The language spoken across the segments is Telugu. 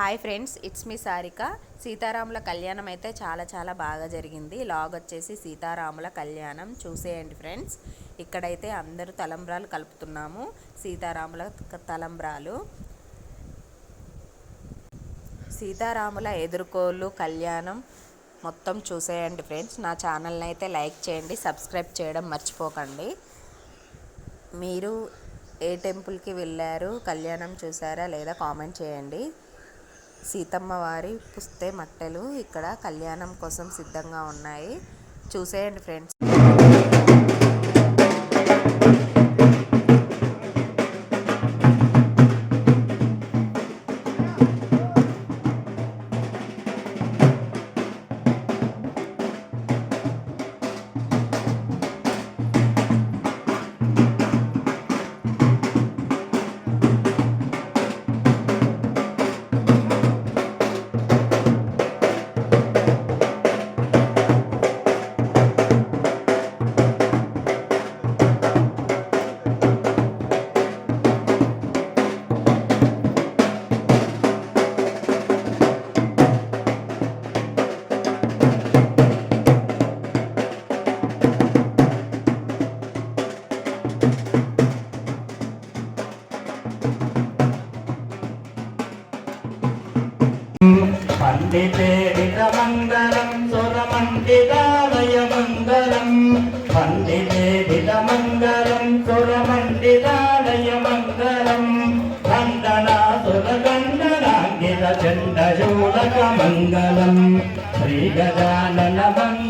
Hi friends it's me Sarika. సీతారాముల కళ్యాణం అయితే చాలా చాలా బాగా జరిగింది. లాగ్ వచ్చేసి సీతారాముల కళ్యాణం. చూసేయండి ఫ్రెండ్స్. ఇక్కడైతే అందరూ తలంబ్రాలు కలుపుతున్నాము. సీతారాముల తలంబ్రాలు. సీతారాముల ఎదుర్కోలు కళ్యాణం మొత్తం చూసేయండి ఫ్రెండ్స్. నా ఛానల్ని అయితే లైక్ చేయండి సబ్స్క్రైబ్ చేయడం మర్చిపోకండి. మీరు ఏ టెంపుల్కి వెళ్ళారు కళ్యాణం చూసారా లేదా కామెంట్ చేయండి. సీతమ్మ వారి పుస్తే మట్టెలు ఇక్కడ కళ్యాణం కోసం సిద్ధంగా ఉన్నాయి. చూసేయండి ఫ్రెండ్స్. పండితేడితమంగళం సురమండితాలయమంగళం పండితేడితమంగళం సురమండితాలయమంగళం ఖండనాసురగండనాంగిత చండశూలకమంగళం శ్రీగజానన మంగళం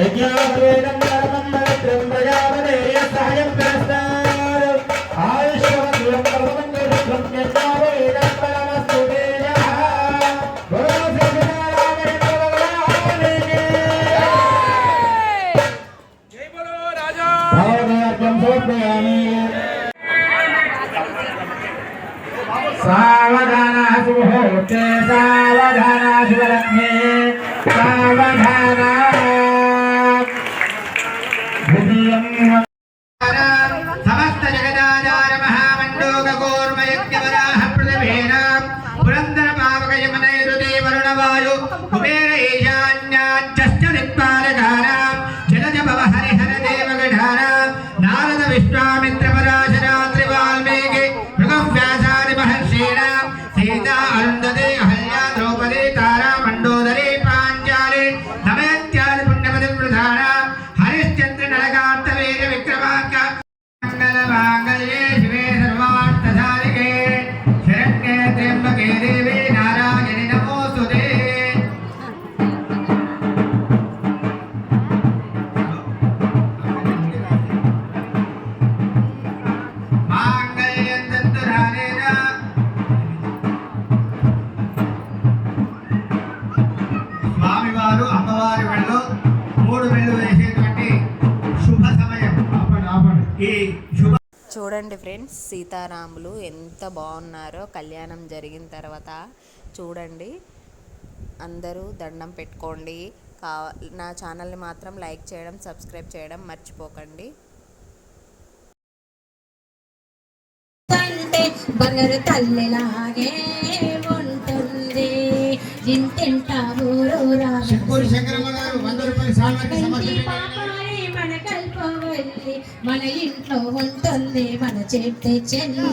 यज्ञाद्वेदं परमं पवित्रं प्रजापतेय सहायं पुरस्तार आयुष्यवन्द्यं परमं पुरुषं यज्ञावेदं परमस्तु तेजः जय बोलो राजा भावनार्घ्यं समर्पयामि सावधानाः सुमुहूर्ते सावधानाः కుబేర ఈశాన్యాచ్చశ్చ దిక్పాలకానాం జలజ భవ హరిహర దేవగఢానాం నారద విశ్వామి చూడండి ఫ్రెండ్స్ సీతారాములు ఎంత బాగున్నారో. కళ్యాణం జరిగిన తర్వాత చూడండి. అందరూ దండం పెట్టుకోండి. కా నా ఛానల్ని మాత్రం లైక్ చేయడం సబ్స్క్రైబ్ చేయడం మర్చిపోకండి. అంటే బంగారు తల్లిలాగే ఉంటుంది. మన ఇంట్లో ఉంటుంది మన చెప్తే చెల్లి.